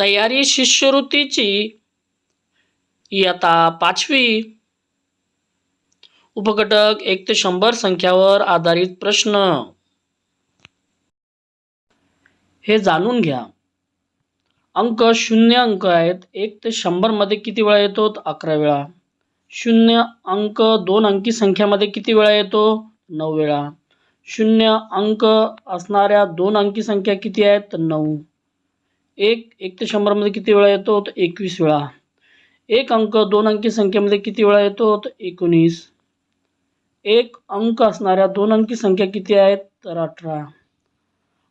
तयारी शिष्यवृत्तीची इयत्ता पाचवी. उपघटक एक ते शंभर संख्यावर आधारित प्रश्न. हे जाणून घ्या. अंक शून्य अंक आहेत. एक ते शंभरमध्ये किती वेळा येतो? अकरा वेळा. शून्य अंक दोन अंकी संख्यामध्ये किती वेळा येतो? नऊ वेळा. शून्य अंक असणाऱ्या दोन अंकी संख्या किती आहेत? तर नऊ. एक एक ते शंभरमध्ये किती वेळा येतो? तर एकवीस वेळा. एक अंक दोन अंकी संख्येमध्ये किती वेळा येतो? तर एकोणीस. एक अंक असणाऱ्या दोन अंकी संख्या किती आहेत? तर अठरा.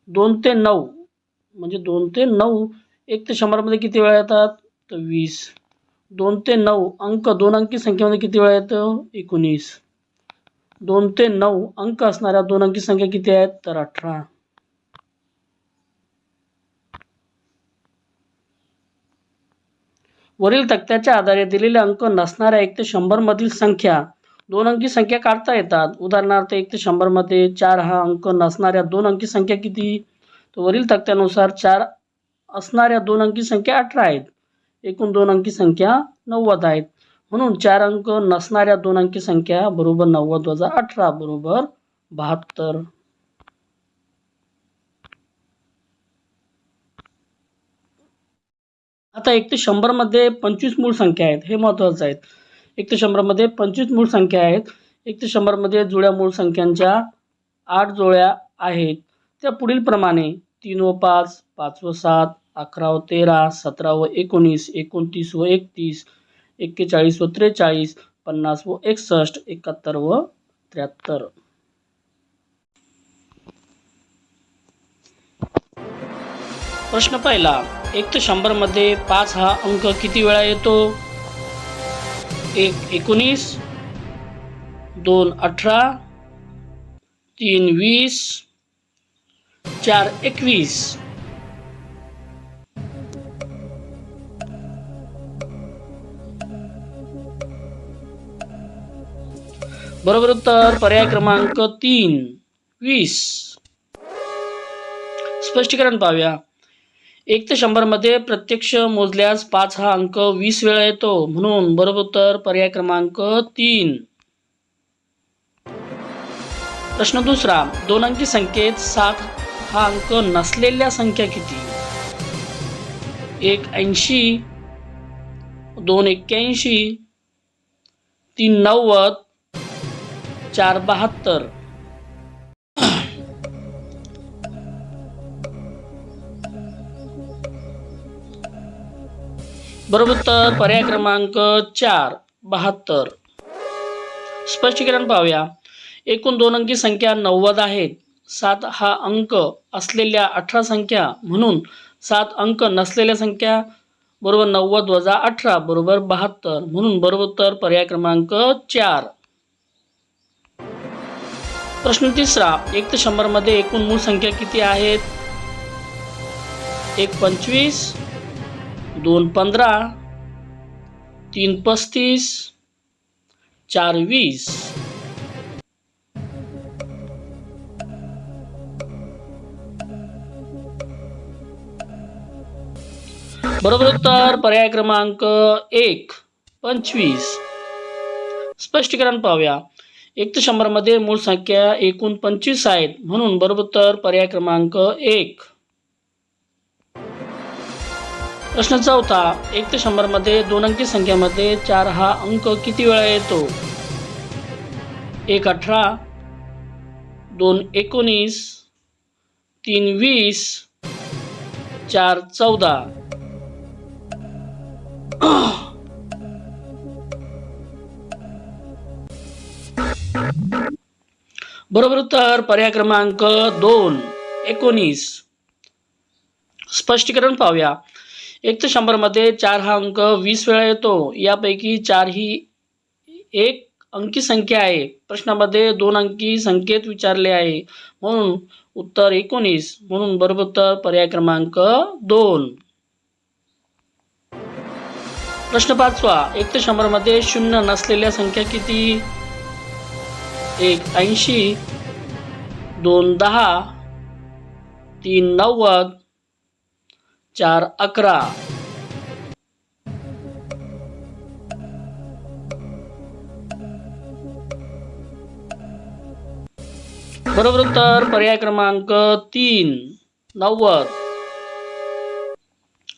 दोन ते नऊ म्हणजे दोन ते नऊ एक ते शंभरमध्ये किती वेळा येतात? तर वीस. दोन ते नऊ अंक दोन अंकी संख्येमध्ये किती वेळा येतो? एकोणीस. दोन ते नऊ अंक असणाऱ्या दोन अंकी संख्या किती आहेत? तर अठरा. वरील तक्त्याच्या आधारे दिलेले अंक नसणाऱ्या एक ते शंभरमधील संख्या दोन अंकी संख्या काढता येतात. उदाहरणार्थ एक ते शंभरमध्ये चार हा अंक नसणाऱ्या दोन अंकी संख्या किती? तर वरील तक्त्यानुसार चार असणाऱ्या दोन अंकी संख्या अठरा आहेत. एकूण दोन अंकी संख्या नव्वद आहेत. म्हणून चार अंक नसणाऱ्या दोन अंकी संख्या बरोबर नव्वद वजा अठरा बरोबर बहात्तर. आता एक ते शंभरमध्ये पंचवीस मूळ संख्या आहेत हे महत्त्वाचं आहेत. एक ते शंभरमध्ये पंचवीस मूळ संख्या आहेत एक ते शंभरमध्ये जुळ्या मूळ संख्यांच्या आठ जोड्या आहेत. त्या पुढील प्रमाणे तीन व पाच पाच व सात अकरा व तेरा सतरा व एकोणीस एकोणतीस व एकतीस एक्केचाळीस व त्रेचाळीस पन्नास व एकसष्ट एकाहत्तर व त्र्याहत्तर. प्रश्न पहिला एक ते शंभरमध्ये पाच हा अंक किती वेळा येतो? एक एकोणीस दोन अठरा तीन वीस चार एकवीस. बरोबर उत्तर पर्याय क्रमांक तीन वीस. स्पष्टीकरण पाहूया. एक ते शंभरमध्ये प्रत्यक्ष मोजल्यास पाच हा अंक वीस वेळा येतो. म्हणून बरोबर उत्तर पर्याय क्रमांक तीन. प्रश्न दुसरा दोन अंकी संख्येत सात हा अंक नसलेल्या संख्या किती? एक ऐंशी दोन एक्क्याऐंशी तीन नव्वद चार बहात्तर. बरोबर उत्तर पर्याय क्रमांक चार बहात्तर. स्पष्टीकरण पाहूया. एकूण दोन अंकी संख्या नव्वद आहेत. सात हा अंक असलेल्या अठरा संख्या म्हणून सात अंक नसलेल्या संख्या बरोबर नव्वद वजा अठरा बरोबर बहात्तर म्हणून बरोबर उत्तर पर्याय क्रमांक चार. प्रश्न तिसरा एक ते शंभरमध्ये एकूण मूळ संख्या किती आहेत? एक पंचवीस दोन पंधरा तीन पस्तीस चार वीस. बरोबर उत्तर पर्याय क्रमांक एक पंचवीस. स्पष्टीकरण पाहूया. एक ते शंभरमध्ये मूळ संख्या एकूण पंचवीस आहेत. म्हणून बरोबर उत्तर पर्याय क्रमांक एक. प्रश्न चौथा एक ते शंभरमध्ये दोन अंकी संख्यामध्ये चार हा अंक किती वेळा येतो? एक अठरा दोन एकोणीस तीन वीस चार चौदा. बरोबर उत्तर पर्याय क्रमांक दोन एकोणीस. स्पष्टीकरण पाहूया. एक ते शंभरमध्ये चार हा अंक वीस वेळा येतो. यापैकी चार ही एक अंकी संख्या आहे. प्रश्नामध्ये दोन अंकी संख्येत विचारले आहे. म्हणून उत्तर एकोणीस. म्हणून बरोबर उत्तर पर्याय क्रमांक दोन. प्रश्न पाचवा. एक ते शंभरमध्ये शून्य नसलेल्या संख्या किती? एक ऐंशी दोन दहा तीन नव्वद चार अकरा. बरोबर उत्तर पर्याय क्रमांक तीन नव्वद.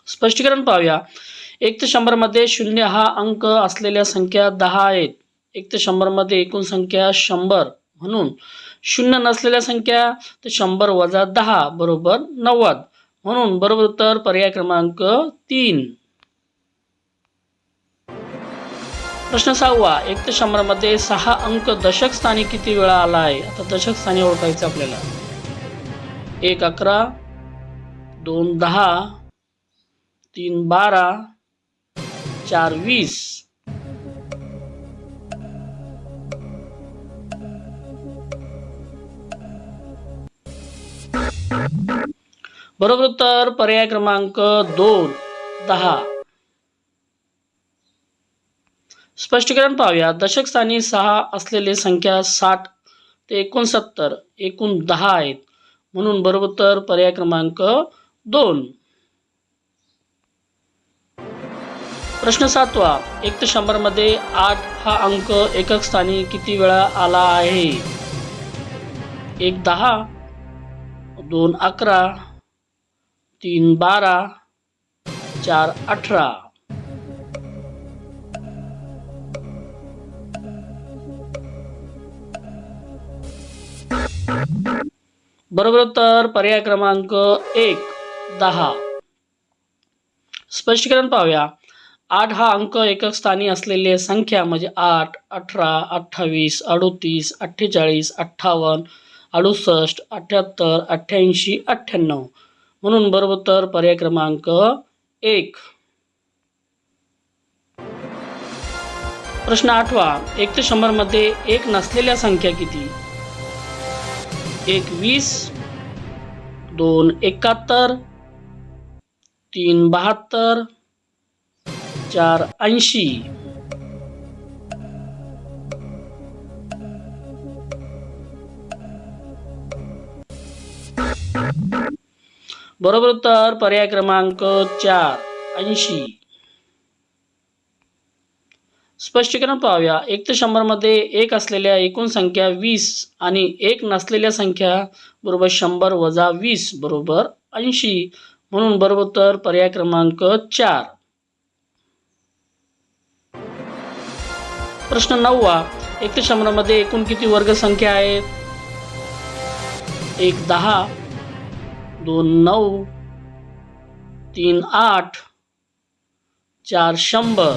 स्पष्टीकरण पाहूया. एक ते शंभरमध्ये शून्य हा अंक असलेल्या संख्या दहा आहेत. एक ते शंभरमध्ये एकूण संख्या शंभर म्हणून. शून्य नसलेल्या संख्या तर शंभर वजा दहा बरोबर नव्वद. म्हणून बरोबर उत्तर पर्याय क्रमांक तीन. प्रश्न सहावा एक ते शंभरमध्ये सहा अंक दशक स्थानी किती वेळा आला आहे? आता दशक स्थानी ओळखायचं आपल्याला. एक अकरा दोन दहा तीन बारा चार वीस. बरोबर उत्तर पर्याय क्रमांक दोन दहा. स्पष्टीकरण पाहूया. दशक स्थानी सहा असलेले संख्या साठ ते एकोणसत्तर एकूण दहा आहेत. म्हणून बरोबर उत्तर पर्याय क्रमांक दोन. प्रश्न सातवा. एक ते शंभरमध्ये आठ हा अंक एकक स्थानी किती वेळा आला आहे? एक दहा दोन अकरा तीन बारा चार अठरा बरोबर उत्तर पर्याय क्रमांक एक, दहा। स्पष्टीकरण पाहूया. आठ हा अंक एकक स्थानी असलेली संख्या म्हणजे आठ, अठरा, अठ्ठावीस, अडोतीस, अठ्ठेचाळीस, अठ्ठावन्न, अडुसष्ट, अठ्ठ्याहत्तर, अठ्ठ्याऐंशी, अठ्ठ्याण्णव. म्हणून बरोबर तर पर्याय क्रमांक एक. प्रश्न आठवा एक ते शंभरमध्ये एक नसलेल्या संख्या किती? एक वीस दोन एकाहत्तर तीन बहात्तर चार ऐंशी. बरोबर उत्तर पर्याय क्रमांक चार ऐंशी. स्पष्टीकरण पाहूया. एक ते शंभरमध्ये एक असलेल्या एकूण संख्या वीस आणि एक नसलेल्या संख्या बरोबर शंभर वजा वीस बरोबर ऐंशी. म्हणून बरोबर उत्तर पर्याय क्रमांक चार. प्रश्न नववा. एक ते शंभरमध्ये एकूण किती वर्ग संख्या आहेत? एक दहा. दोन नऊ तीन आठ चार शंभर.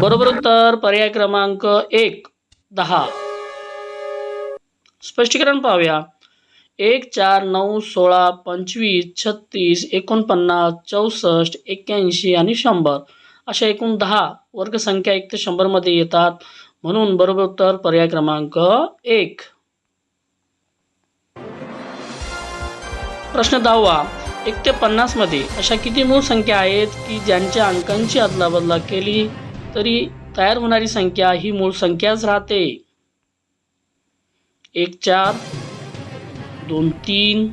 बरोबर उत्तर पर्याय क्रमांक एक दहा. स्पष्टीकरण पाहूया. एक चार नऊ सोळा पंचवीस छत्तीस एकोणपन्नास चौसष्ट एक्क्याऐंशी आणि शंभर. अशा एकूण दहा वर्गसंख्या एक ते शंभरमध्ये येतात. म्हणून बरोबर उत्तर पर्याय क्रमांक एक. प्रश्न दहावा. एक ते पन्नासमध्ये अशा किती मूळ संख्या आहेत की ज्यांच्या अंकांची अदलाबदला केली तरी तयार होणारी संख्या ही मूळ संख्याच राहते? एक चार दोन तीन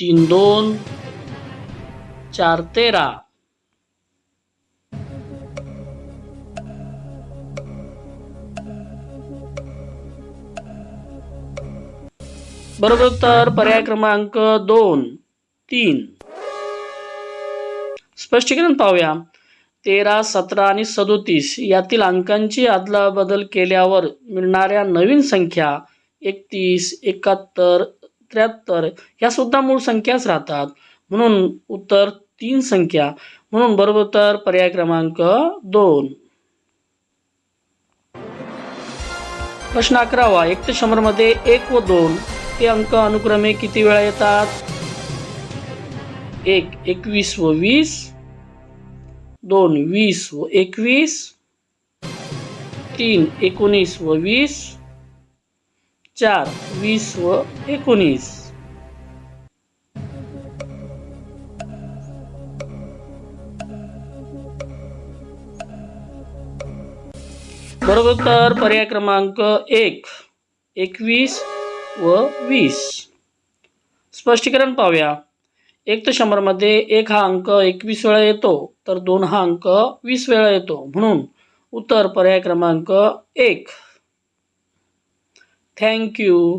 तीन दोन चार तेरा. बरोबर उत्तर पर्याय क्रमांक दोन तीन. स्पष्टीकरण पाहूया. तेरा सतरा आणि सदोतीस यातील अंकांची अदलाबदल केल्यावर मिळणाऱ्या नवीन संख्या एकतीस एकाहत्तर त्र्याहत्तर ह्या सुद्धा मूळ संख्याच राहतात. म्हणून उत्तर तीन संख्या. म्हणून बरोबर उत्तर पर्याय क्रमांक दोन. प्रश्न अकरावा. एक ते शंभरमध्ये एक व दोन. हे अंक अनुक्रमे किती वेळा येतात? एक, एकवीस व वीस. दोन, वीस व एकवीस. तीन, एकोणीस व वीस. चार, वीस व एकोणीस. बरोबर उत्तर पर्याय क्रमांक एक, एकवीस. व वीस. स्पष्टीकरण पाहूया. एक तर शंभरमध्ये एक हा अंक एकवीस वेळा येतो तर दोन हा अंक वीस वेळा येतो. म्हणून उत्तर पर्याय क्रमांक एक. थँक्यू